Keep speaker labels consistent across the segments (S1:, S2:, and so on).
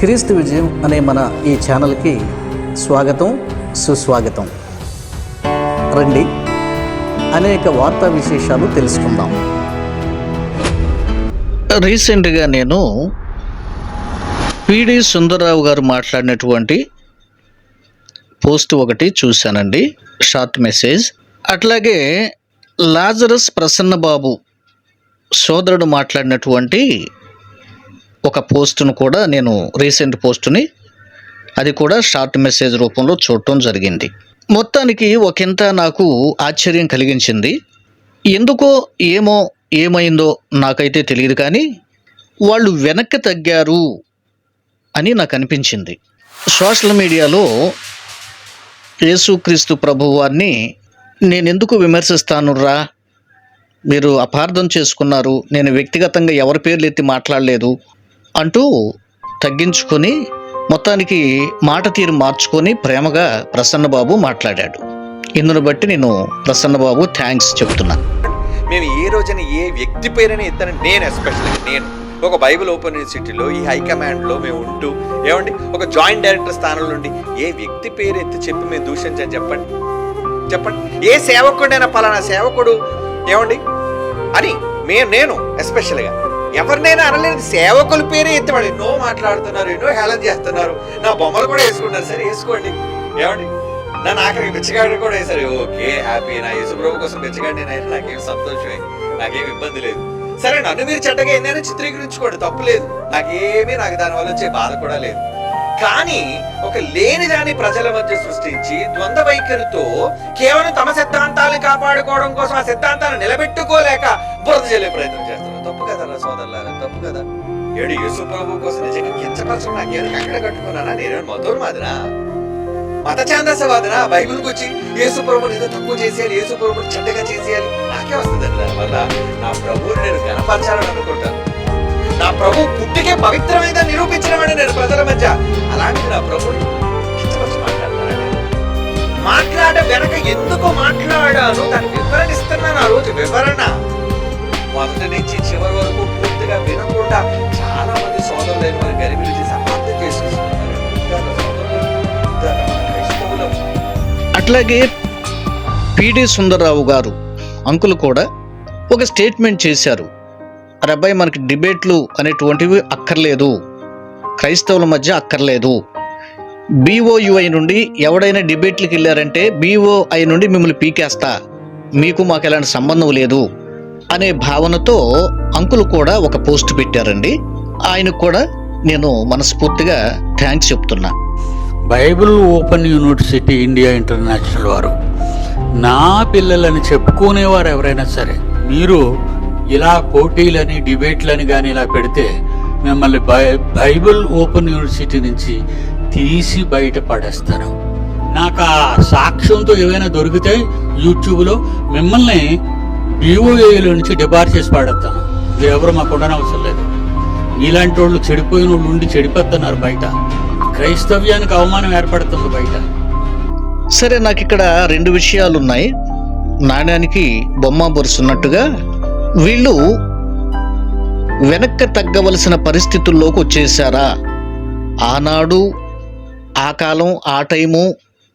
S1: క్రీస్తు విజయం అనే మన ఈ ఛానల్కి స్వాగతం సుస్వాగతం. రండి అనేక వార్తా విశేషాలు తెలుసుకుందాం. రీసెంట్గా నేను పిడి సుందరరావు గారు మాట్లాడినటువంటి పోస్ట్ ఒకటి చూశానండి షార్ట్ మెసేజ్. అట్లాగే లాజరస్ ప్రసన్నబాబు సోదరుడు మాట్లాడినటువంటి ఒక పోస్టును కూడా నేను రీసెంట్ పోస్టుని అది కూడా షార్ట్ మెసేజ్ రూపంలో చూడటం జరిగింది. మొత్తానికి ఒకంత నాకు ఆశ్చర్యం కలిగించింది. ఎందుకో ఏమో ఏమైందో నాకైతే తెలియదు కానీ వాళ్ళు వెనక్కి తగ్గారు అని నాకు అనిపించింది. సోషల్ మీడియాలో యేసుక్రీస్తు ప్రభువాన్ని నేను ఎందుకు విమర్శిస్తాను రా మీరు అపార్థం చేసుకున్నారు. నేను వ్యక్తిగతంగా ఎవరి పేర్లు ఎత్తి మాట్లాడలేదు. అంటూ తగ్గించుకొని మొత్తానికి మాట తీరు మార్చుకొని ప్రేమగా ప్రసన్నబాబు మాట్లాడాడు. ఇందును బట్టి నేను ప్రసన్నబాబు థ్యాంక్స్ చెప్తున్నా
S2: మేము ఏ రోజున ఏ వ్యక్తి పేరైనా ఎత్తాను నేను ఎస్పెషల్గా నేను ఒక బైబిల్ ఓపెన్ యూనివర్సిటీలో ఈ హైకమాండ్లో మేము ఉంటూ ఏమండి ఒక జాయింట్ డైరెక్టర్ స్థానంలో ఉండి ఏ వ్యక్తి పేరు ఎత్తి చెప్పి మేము దూషించని చెప్పండి. చెప్పండి. ఏ సేవకుడైనా పలానా సేవకుడు ఏమండి? అని మే నేను ఎస్పెషల్గా ఎవరినైనా అనలేదు సేవకుల పేరే ఎత్తవాడు ఎన్నో మాట్లాడుతున్నారు ఎన్నో హేళన చేస్తున్నారు. నా బొమ్మలు కూడా వేసుకుంటారు సరే వేసుకోండి. ఏమండి? నన్ను ఆఖరికి బిచ్చగాడిని కూడా వేశారు. Okay happy. నా యేసుప్రభు కోసం బిచ్చగాడిని నేను నాకేం సంతోషమే. నాకేం ఇబ్బంది లేదు. సరే నన్ను మీరు చెడ్డగా ఎన్నైనా చిత్రీకరించుకోండి. తప్పు లేదు. నాకేమీ నాకు దానివల్ల వచ్చే బాధ కూడా లేదు. కానీ ఒక లేని దాని ప్రజల మధ్య సృష్టించి ద్వంద్వ వైఖరితో కేవలం తమ సిద్ధాంతాలను కాపాడుకోవడం కోసం ఆ సిద్ధాంతాలను నిలబెట్టుకోలేక బురద చెల్లే ప్రయత్నం చేస్తారు సోదరుల సోదరులారా తప్పు కదా? ఏడు యేసు ప్రభు కోసం నిజంగా కించపరచడం నాకేమైనా కక్కడ కట్టుకున్నానా నేను మధుర మాదిరా మత ఛాందసవాదన? బైబిల్ వచ్చి యేసు ప్రభుని ఏదో తక్కువ చేసేయాలి యేసు ప్రభుని చెడ్డగా చేసేయాలి. నాకే వస్తుంది దానివల్ల నా ప్రభువుని నేను గణపరచాలని అనుకుంటాను. నా ప్రభు పుట్టికే పవిత్రమైన నిరూపించడం నేను ప్రజల మధ్య. అలాంటి నా ప్రభుని మాట్లాడ వెనక ఎందుకు మాట్లాడాను? దాన్ని వివరణ ఇస్తున్నాను ఆ రోజు వివరణ. మొదటి నుంచి చివరి వరకు పూర్తిగా వినకుండా చాలా మంది సోదరులైన వారి గరిబిలు చేసి అపార్థం చేసుకుంటున్నారు.
S1: అట్లాగే పిడి సుందరరావు గారు అంకుల్ కూడా ఒక స్టేట్మెంట్ చేశారు. అరే అబ్బాయి మనకి డిబేట్లు అనేటువంటివి అక్కర్లేదు. క్రైస్తవుల మధ్య అక్కర్లేదు. బీఓయుఐ నుండి ఎవడైనా డిబేట్లకు వెళ్ళారంటే బీఓఐ నుండి మిమ్మల్ని పీకేస్తా. మీకు మాకు ఎలాంటి సంబంధం లేదు. అనే భావనతో అంకులు కూడా ఒక పోస్ట్ పెట్టారండి. ఆయనకు కూడా నేను మనస్ఫూర్తిగా థ్యాంక్స్ చెప్తున్నా.
S3: Bible open university India international వారు. నా పిల్లలని చెప్పుకునేవారు ఎవరైనా సరే మీరు ఇలా పోటీలని డిబేట్లని కానీ ఇలా పెడితే మిమ్మల్ని బై బైబిల్ ఓపెన్ యూనివర్సిటీ నుంచి తీసి బయట పడేస్తాను. నాకు ఆ సాక్ష్యంతో ఏవైనా దొరికితే యూట్యూబ్లో మిమ్మల్ని బీఓఏలో నుంచి డిబార్ చేసి పాడేస్తాను మీరు ఎవరు మాకు ఉండనవసరం లేదు. ఇలాంటి వాళ్ళు చెడిపోయిన వాళ్ళు ఉండి చెడిపోతున్నారు బయట. క్రైస్తవ్యానికి అవమానం ఏర్పడుతుంది బయట.
S1: సరే నాకు ఇక్కడ రెండు విషయాలు ఉన్నాయి నాణ్యానికి బొమ్మ బొరుసున్నట్టుగా వీళ్ళు వెనక్కి తగ్గవలసిన పరిస్థితుల్లోకి వచ్చేసారా ఆనాడు ఆ కాలం ఆ టైము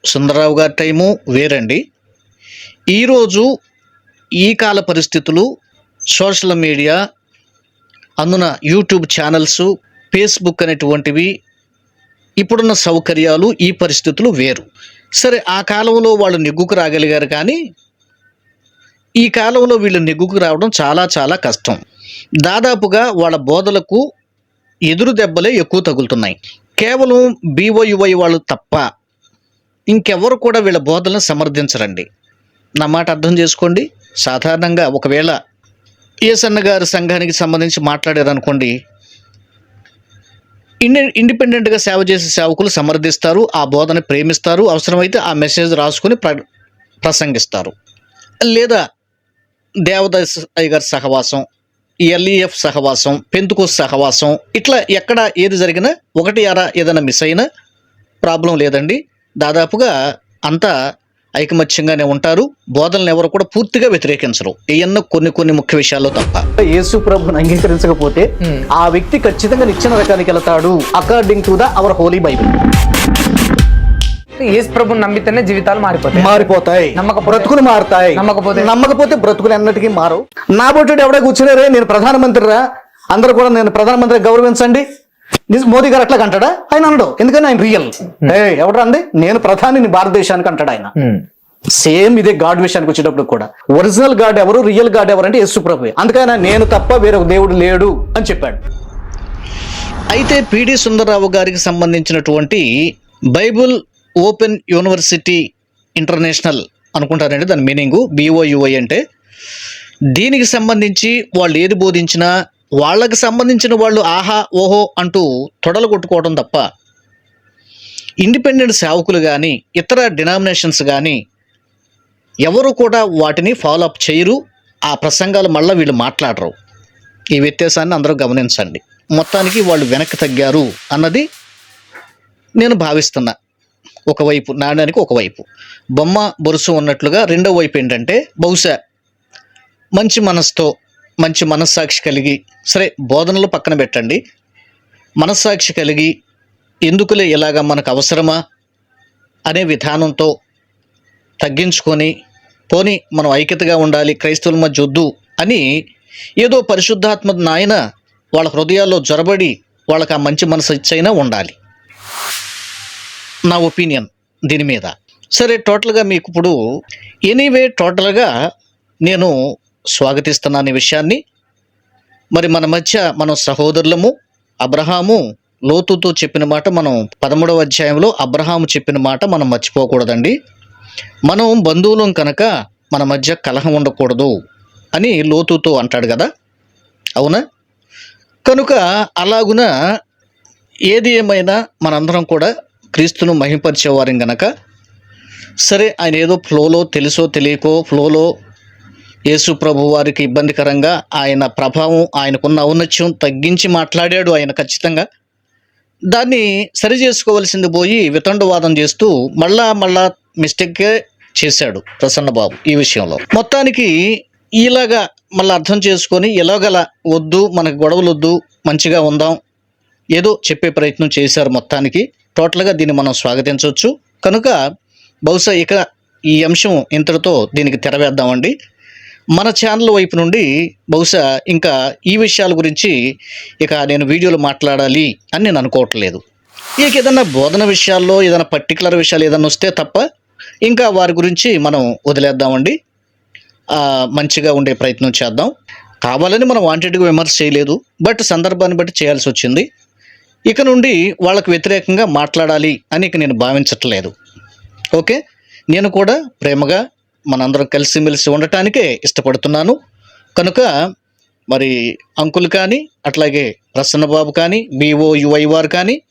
S1: సుందరరావు గారి టైము వేరండి. ఈరోజు ఈ కాల పరిస్థితులు సోషల్ మీడియా అందున యూట్యూబ్ ఛానల్స్ ఫేస్బుక్ అనేటువంటివి ఇప్పుడున్న సౌకర్యాలు ఈ పరిస్థితులు వేరు. సరే ఆ కాలంలో వాళ్ళు నెగ్గుకు రాగలిగారు కానీ ఈ కాలంలో వీళ్ళు నెగ్గుకు రావడం చాలా చాలా కష్టం. దాదాపుగా వాళ్ళ బోధలకు ఎదురు దెబ్బలే ఎక్కువ తగులుతున్నాయి. కేవలం బీఓయువై వాళ్ళు తప్ప ఇంకెవరు కూడా వీళ్ళ బోధలను సమర్థించరండి. నా మాట అర్థం చేసుకోండి. సాధారణంగా ఒకవేళ ఏసన్న గారి సంఘానికి సంబంధించి మాట్లాడారనుకోండి ఇండి ఇండిపెండెంట్గా సేవ చేసే సేవకులు సమర్థిస్తారు ఆ బోధన ప్రేమిస్తారు అవసరమైతే ఆ మెసేజ్ రాసుకొని ప్ర ప్రసంగిస్తారు. లేదా దేవదాస్ అయ్యగారి సహవాసం ఎల్ఈఎఫ్ సహవాసం పెంతుకోస్ సహవాసం ఇట్లా ఎక్కడ ఏది జరిగినా ఒకటి అర ఏదైనా మిస్ అయినా ప్రాబ్లం లేదండి. దాదాపుగా అంతా ఐకమత్యంగానే ఉంటారు. బోధనలు ఎవరు కూడా పూర్తిగా వ్యతిరేకించరు. ఎన్నో కొన్ని కొన్ని ముఖ్య విషయాల్లో తప్ప.
S4: యేసు ప్రభుని అంగీకరించకపోతే ఆ వ్యక్తి ఖచ్చితంగా నిచ్చెన రకానికి వెళ్తాడు. According to the our holy Bible.
S5: యేసు ప్రభుని నమ్మితేనే జీవితాలు మారిపోతాయి.
S4: మారిపోతాయి.
S5: నమ్మకపోతే-
S4: బ్రతుకులు మారుతాయి.
S5: నమ్మకపోతే?
S4: నమ్మకపోతే బ్రతుకులు ఎన్నటికీ మారవు. నా బొట్టుడు ఎవడే కూర్చున్నారే? నేను ప్రధానమంత్రి రా అందరూ కూడా నేను ప్రధానమంత్రి గౌరవించండి. నిజ- మోదీ గారు అట్లా అంటాడా ఆయన అనడు. ఎందుకని? ఆయన రియల్ ఏ ఎవడరా అండి నేను ప్రధానిని భారతదేశానికి అంటాడు ఆయన. సేమ్ ఇదే గాడ్ విషయానికి వచ్చేటప్పుడు కూడా. ఒరిజినల్ గాడ్ ఎవరు రియల్ గాడ్ ఎవరు అంటే యేసు ప్రభు. అందుకని నేను తప్ప వేరొక దేవుడు లేడు అని చెప్పాడు.
S1: అయితే పిడి సుందరరావు గారికి సంబంధించినటువంటి బైబుల్ ఓపెన్ యూనివర్సిటీ ఇంటర్నేషనల్ అనుకుంటారండి దాని మీనింగు బిఓయుఐ అంటే. దీనికి సంబంధించి వాళ్ళు ఏది బోధించినా వాళ్ళకి సంబంధించిన వాళ్ళు ఆహా ఓహో అంటూ తొడలు కొట్టుకోవడం తప్ప ఇండిపెండెంట్ సేవకులు కానీ ఇతర డినామినేషన్స్ కానీ ఎవరు కూడా వాటిని ఫాలో అప్ చేయరు. ఆ ప్రసంగాలు మళ్ళీ వీళ్ళు మాట్లాడరు. ఈ వ్యత్యాసాన్ని అందరూ గమనించండి. మొత్తానికి వాళ్ళు వెనక్కి తగ్గారు అన్నది నేను భావిస్తున్నా. ఒకవైపు నాణ్యానికి ఒకవైపు. బొమ్మ బొరుసు ఉన్నట్లుగా రెండో వైపు ఏంటంటే బహుశా మంచి మనసుతో మంచి మనస్సాక్షి కలిగి సరే బోధనలు పక్కన పెట్టండి. మనస్సాక్షి కలిగి ఎందుకులే ఇలాగ మనకు అవసరమా అనే విధానంతో తగ్గించుకొని పోని మనం ఐక్యతగా ఉండాలి క్రైస్తవుల మధ్య వద్దు అని ఏదో పరిశుద్ధాత్మ నాయన వాళ్ళ హృదయాల్లో జొరబడి వాళ్ళకి ఆ మంచి మనసు ఇచ్చైనా ఉండాలి. నా ఒపీనియన్ దీని మీద. సరే టోటల్గా మీకు ఇప్పుడు ఎనీవే టోటల్గా నేను స్వాగతిస్తున్నాను ఈ విషయాన్ని. మరి మన మధ్య మనం సహోదరులము అబ్రహాము లోతుతో చెప్పిన మాట మనం పదమూడవ అధ్యాయంలో అబ్రహాము చెప్పిన మాట మనం మర్చిపోకూడదండి. మనం బంధువులం కనుక మన మధ్య కలహం ఉండకూడదు అని లోతుతో అంటాడు కదా. అవునా? కనుక అలాగున ఏది ఏమైనా మనందరం కూడా క్రీస్తును మహింపరిచేవారం గనక సరే ఆయన ఏదో ఫ్లోలో తెలుసో తెలియకో ఫ్లోలో యేసు ప్రభు వారికి ఇబ్బందికరంగా ఆయన ప్రభావం ఆయనకున్న ఔన్నత్యం తగ్గించి మాట్లాడాడు ఆయన ఖచ్చితంగా. దాన్ని సరి చేసుకోవాల్సింది పోయి వితండవాదం చేస్తూ మళ్ళా మళ్ళా మిస్టేక్కే చేశాడు ప్రసన్నబాబు ఈ విషయంలో. మొత్తానికి ఇలాగా మళ్ళీ అర్థం చేసుకొని ఎలాగల వద్దు మనకు గొడవలు వద్దు మంచిగా ఉందాం ఏదో చెప్పే ప్రయత్నం చేశారు మొత్తానికి. టోటల్గా దీన్ని మనం స్వాగతించవచ్చు. కనుక బహుశా ఇక ఈ అంశం ఇంతటితో దీనికి తెరవేద్దామండి. మన ఛానల్ వైపు నుండి బహుశా ఇంకా ఈ విషయాల గురించి ఇక నేను వీడియోలు మాట్లాడాలి అని నేను అనుకోవట్లేదు. ఇక ఏదన్నా బోధన విషయాల్లో ఏదైనా పర్టికులర్ విషయాలు ఏదైనా వస్తే తప్ప ఇంకా వారి గురించి మనం వదిలేద్దామండి. మంచిగా ఉండే ప్రయత్నం చేద్దాం. కావాలని మనం వాంటెడ్గా విమర్శ చేయలేదు బట్ సందర్భాన్ని బట్టి చేయాల్సి వచ్చింది. ఇక నుండి వాళ్ళకు వ్యతిరేకంగా మాట్లాడాలి అని ఇక నేను భావించట్లేదు. ఓకే? నేను కూడా ప్రేమగా మనందరం కలిసిమెలిసి ఉండటానికే ఇష్టపడుతున్నాను. కనుక మరి అంకుల్ కానీ అట్లాగే ప్రసన్నబాబు కానీ బీఓ యుఐ వారు కానీ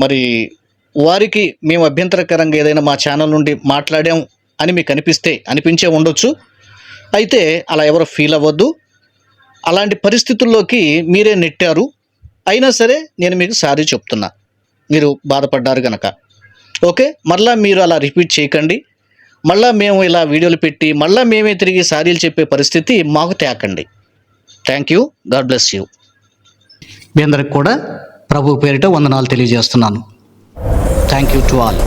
S1: మరి వారికి మేము అభ్యంతరకరంగా ఏదైనా మా ఛానల్ నుండి మాట్లాడాం అని మీకు అనిపిస్తే అనిపించే ఉండొచ్చు. అయితే అలా ఎవరు ఫీల్ అవ్వద్దు. అలాంటి పరిస్థితుల్లోకి మీరే నెట్టారు. అయినా సరే నేను మీకు సారీ చెప్తున్నా. మీరు బాధపడ్డారు గనక. ఓకే? మరలా మీరు అలా రిపీట్ చేయకండి. మళ్ళీ మేము ఇలా వీడియోలు పెట్టి మళ్ళీ మేమే తిరిగి సారీలు చెప్పే పరిస్థితి మాకు తేకండి. Thank you God bless you మీ అందరికి కూడా ప్రభు పేరిట వందనాలు తెలియజేస్తున్నాను. Thank you to all